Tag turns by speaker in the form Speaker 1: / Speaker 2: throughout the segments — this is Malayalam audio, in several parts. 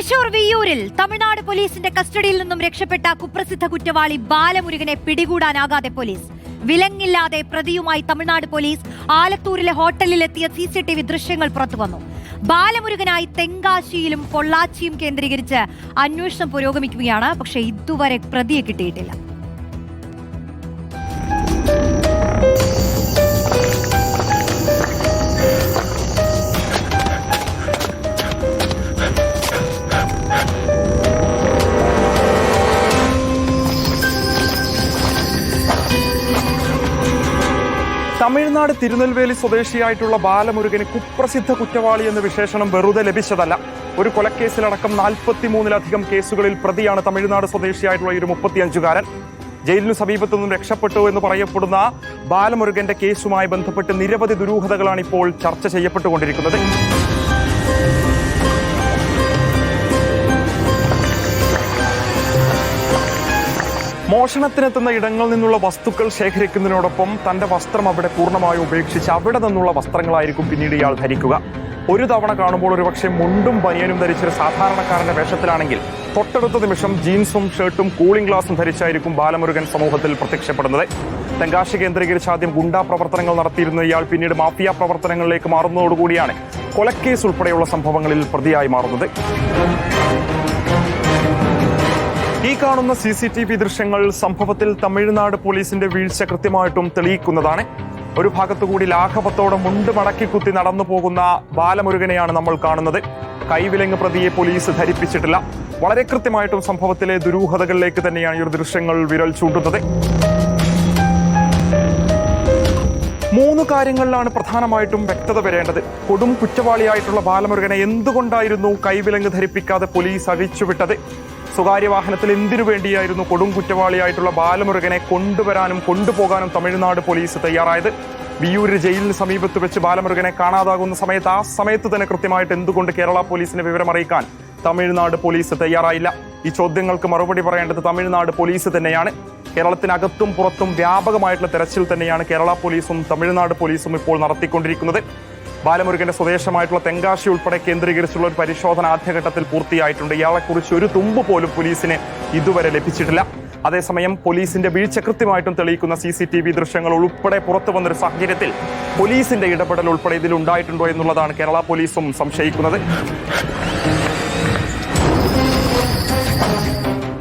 Speaker 1: തൃശൂർ വിയ്യൂരിൽ തമിഴ്നാട് പോലീസിന്റെ കസ്റ്റഡിയിൽ നിന്നും രക്ഷപ്പെട്ട കുപ്രസിദ്ധ കുറ്റവാളി ബാലമുരുകനെ പിടികൂടാനാകാതെ പോലീസ്. വിലങ്ങില്ലാതെ പ്രതിയുമായി തമിഴ്നാട് പോലീസ് ആലത്തൂരിലെ ഹോട്ടലിലെത്തിയ സി സി ടി വി ദൃശ്യങ്ങൾ പുറത്തുവന്നു. ബാലമുരുകനായി തെങ്കാശിയിലും പൊള്ളാച്ചിയും കേന്ദ്രീകരിച്ച് അന്വേഷണം പുരോഗമിക്കുകയാണ്. പക്ഷേ ഇതുവരെ പ്രതിയെ കിട്ടിയിട്ടില്ല.
Speaker 2: തമിഴ്നാട് തിരുനെൽവേലി സ്വദേശിയായിട്ടുള്ള ബാലമുരുകന് കുപ്രസിദ്ധ കുറ്റവാളി എന്ന വിശേഷണം വെറുതെ ലഭിച്ചതല്ല. ഒരു കൊലക്കേസിലടക്കം നാൽപ്പത്തിമൂന്നിലധികം കേസുകളിൽ പ്രതിയാണ് തമിഴ്നാട് സ്വദേശിയായിട്ടുള്ള ഒരു മുപ്പത്തിയഞ്ചുകാരൻ. ജയിലിനു സമീപത്തു നിന്നും രക്ഷപ്പെട്ടു എന്ന് പറയപ്പെടുന്ന ബാലമുരുകന്റെ കേസുമായി ബന്ധപ്പെട്ട് നിരവധി ദുരൂഹതകളാണ് ഇപ്പോൾ ചർച്ച ചെയ്യപ്പെട്ടുകൊണ്ടിരിക്കുന്നത്. മോഷണത്തിനെത്തുന്ന ഇടങ്ങളിൽ നിന്നുള്ള വസ്തുക്കൾ ശേഖരിക്കുന്നതിനോടൊപ്പം തന്റെ വസ്ത്രം അവിടെ പൂർണമായും ഉപേക്ഷിച്ച് അവിടെ നിന്നുള്ള വസ്ത്രങ്ങളായിരിക്കും പിന്നീട് ഇയാൾ ധരിക്കുക. ഒരു തവണ കാണുമ്പോൾ ഒരുപക്ഷെ മുണ്ടും ബനിയനും ധരിച്ചൊരു സാധാരണക്കാരന്റെ വേഷത്തിലാണെങ്കിൽ തൊട്ടടുത്ത നിമിഷം ജീൻസും ഷർട്ടും കൂളിംഗ് ഗ്ലാസും ധരിച്ചായിരിക്കും ബാലമുരുകൻ സമൂഹത്തിൽ പ്രത്യക്ഷപ്പെടുന്നത്. തെങ്കാശി കേന്ദ്രീകരിച്ച് ആദ്യം ഗുണ്ടാ പ്രവർത്തനങ്ങൾ നടത്തിയിരുന്ന ഇയാൾ പിന്നീട് മാഫിയ പ്രവർത്തനങ്ങളിലേക്ക് മാറുന്നതോടുകൂടിയാണ് കൊലക്കേസ് ഉൾപ്പെടെയുള്ള സംഭവങ്ങളിൽ പ്രതിയായി മാറുന്നത്. കാണുന്ന സി സി ടി വി ദൃശ്യങ്ങൾ സംഭവത്തിൽ തമിഴ്നാട് പോലീസിന്റെ വീഴ്ച കൃത്യമായിട്ടും തെളിയിക്കുന്നതാണ്. ഒരു ഭാഗത്തുകൂടി ലാഘവത്തോടെ മുണ്ട് മടക്കി കുത്തി നടന്നു പോകുന്ന ബാലമുരുകനെയാണ് നമ്മൾ കാണുന്നത്. കൈവിലങ്ങ് പ്രതിയെ പോലീസ് ധരിപ്പിച്ചിട്ടില്ല. വളരെ കൃത്യമായിട്ടും സംഭവത്തിലെ ദുരൂഹതകളിലേക്ക് തന്നെയാണ് ഈ ദൃശ്യങ്ങൾ വിരൽ ചൂണ്ടുന്നത്. മൂന്ന് കാര്യങ്ങളിലാണ് പ്രധാനമായിട്ടും വ്യക്തത വരേണ്ടത്. കൊടും കുറ്റവാളിയായിട്ടുള്ള ബാലമുരുകനെ എന്തുകൊണ്ടായിരുന്നു കൈവിലങ്ങ് ധരിപ്പിക്കാതെ പോലീസ് അഴിച്ചുവിട്ടത്? സ്വകാര്യ വാഹനത്തിൽ എന്തിനു വേണ്ടിയായിരുന്നു കൊടും കുറ്റവാളിയായിട്ടുള്ള ബാലമുരുകനെ കൊണ്ടുവരാനും കൊണ്ടുപോകാനും തമിഴ്നാട് പോലീസ് തയ്യാറായത്? വിയൂര് ജയിലിന് സമീപത്ത് വെച്ച് ബാലമുരുകനെ കാണാതാകുന്ന സമയത്ത് ആ സമയത്ത് തന്നെ കൃത്യമായിട്ട് എന്തുകൊണ്ട് കേരള പോലീസിന് വിവരം അറിയിക്കാൻ തമിഴ്നാട് പോലീസ് തയ്യാറായില്ല? ഈ ചോദ്യങ്ങൾക്ക് മറുപടി പറയേണ്ടത് തമിഴ്നാട് പോലീസ് തന്നെയാണ്. കേരളത്തിനകത്തും പുറത്തും വ്യാപകമായിട്ടുള്ള തെരച്ചിൽ തന്നെയാണ് കേരള പോലീസും തമിഴ്നാട് പോലീസും ഇപ്പോൾ നടത്തിക്കൊണ്ടിരിക്കുന്നത്. ബാലമുരുകന്റെ സ്വദേശമായിട്ടുള്ള തെങ്കാശി ഉൾപ്പെടെ കേന്ദ്രീകരിച്ചുള്ള ഒരു പരിശോധന ആദ്യഘട്ടത്തിൽ പൂർത്തിയായിട്ടുണ്ട്. ഇയാളെക്കുറിച്ച് ഒരു തുമ്പ് പോലും പോലീസിന് ഇതുവരെ ലഭിച്ചിട്ടില്ല. അതേസമയം പോലീസിന്റെ വീഴ്ച കൃത്യമായിട്ടും തെളിയിക്കുന്ന സി സി ടി വി ദൃശ്യങ്ങൾ ഉൾപ്പെടെ പുറത്തു വന്നൊരു സാഹചര്യത്തിൽ പോലീസിന്റെ ഇടപെടൽ ഉൾപ്പെടെ ഇതിൽ ഉണ്ടായിട്ടുണ്ടോ എന്നുള്ളതാണ് കേരള പോലീസും സംശയിക്കുന്നത്.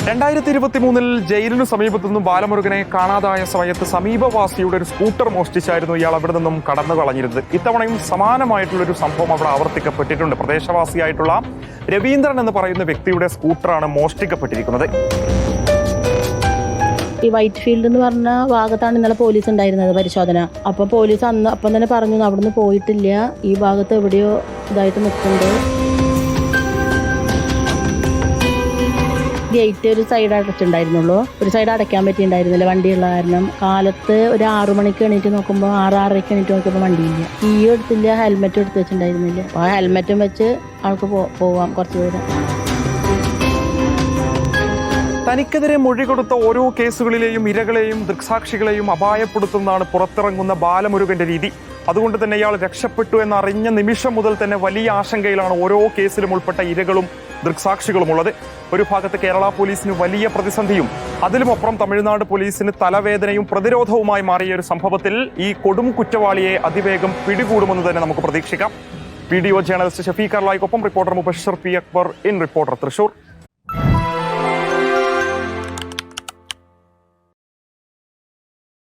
Speaker 2: രണ്ടായിരത്തി ഇരുപത്തി മൂന്നിൽ ജയിലിനു സമീപത്തു നിന്നും ബാലമുരുകനെ കാണാതായ സമയത്ത് സമീപവാസിയുടെ ഒരു സ്കൂട്ടർ മോഷ്ടിച്ചായിരുന്നു ഇയാൾ അവിടെ നിന്നും കടന്നു കളഞ്ഞിരുന്നത്. ഇത്തവണയും സമാനമായിട്ടുള്ള ഒരു സംഭവം അവിടെ ആവർത്തിക്കപ്പെട്ടിട്ടുണ്ട്. പ്രദേശവാസിയായിട്ടുള്ള രവീന്ദ്രൻ എന്ന് പറയുന്ന വ്യക്തിയുടെ സ്കൂട്ടറാണ് മോഷ്ടിക്കപ്പെട്ടിരിക്കുന്നത്.
Speaker 3: ഈ വൈറ്റ് ഫീൽഡ് എന്ന് പറഞ്ഞ ഭാഗത്താണ് ഇന്നലെ പോലീസ് ഉണ്ടായിരുന്നത് പരിശോധന. അപ്പൊ പോലീസ് അന്ന് അപ്പം തന്നെ പറഞ്ഞു അവിടുന്ന് പോയിട്ടില്ല. ഈ ഭാഗത്ത് എവിടെയോ ഇതായിട്ട് നിൽക്കുന്നുണ്ട് ഗേറ്റ് ഒരു സൈഡ് അടച്ചിട്ടുണ്ടായിരുന്നുള്ളൂ. ഒരു സൈഡ് അടയ്ക്കാൻ പറ്റിയിട്ടുണ്ടായിരുന്നില്ല വണ്ടിയുള്ള കാരണം. കാലത്ത് ഒരു ആറു മണിക്ക് എണീറ്റ് നോക്കുമ്പോൾ ആറ് ആറരയ്ക്ക് എണീറ്റ് നോക്കിയപ്പോൾ വണ്ടിയില്ല. ഈ എടുത്തില്ല ഹെൽമെറ്റ് എടുത്ത് വെച്ചിട്ടുണ്ടായിരുന്നില്ല. അപ്പോൾ ആ ഹെൽമെറ്റും വെച്ച് ആൾക്ക് പോവാം കുറച്ച് ദൂരം.
Speaker 2: തനിക്കെതിരെ മൊഴി കൊടുത്ത ഓരോ കേസുകളിലെയും ഇരകളെയും ദൃക്സാക്ഷികളെയും അപായപ്പെടുത്തുന്നതാണ് പുറത്തിറങ്ങുന്ന ബാലമുരുകന്റെ രീതി. അതുകൊണ്ട് തന്നെ ഇയാൾ രക്ഷപ്പെട്ടു എന്നറിഞ്ഞ നിമിഷം മുതൽ തന്നെ വലിയ ആശങ്കയിലാണ് ഓരോ കേസിലും ഉൾപ്പെട്ട ഇരകളും ദൃക്സാക്ഷികളും ഉള്ളത് ഒരു ഭാഗത്ത് കേരള പോലീസിന് വലിയ പ്രതിസന്ധിയും അതിലുമപ്പുറം തമിഴ്നാട് പോലീസിന് തലവേദനയും പ്രതിരോധവുമായി മാറിയ ഒരു സംഭവത്തിൽ ഈ കൊടും കുറ്റവാളിയെ അതിവേഗം പിടികൂടുമെന്ന് തന്നെ നമുക്ക് പ്രതീക്ഷിക്കാം. Video journalist Shafeeq അർലായിക്കൊപ്പം reporter Mubashar P Akbar in reporter Thrissur.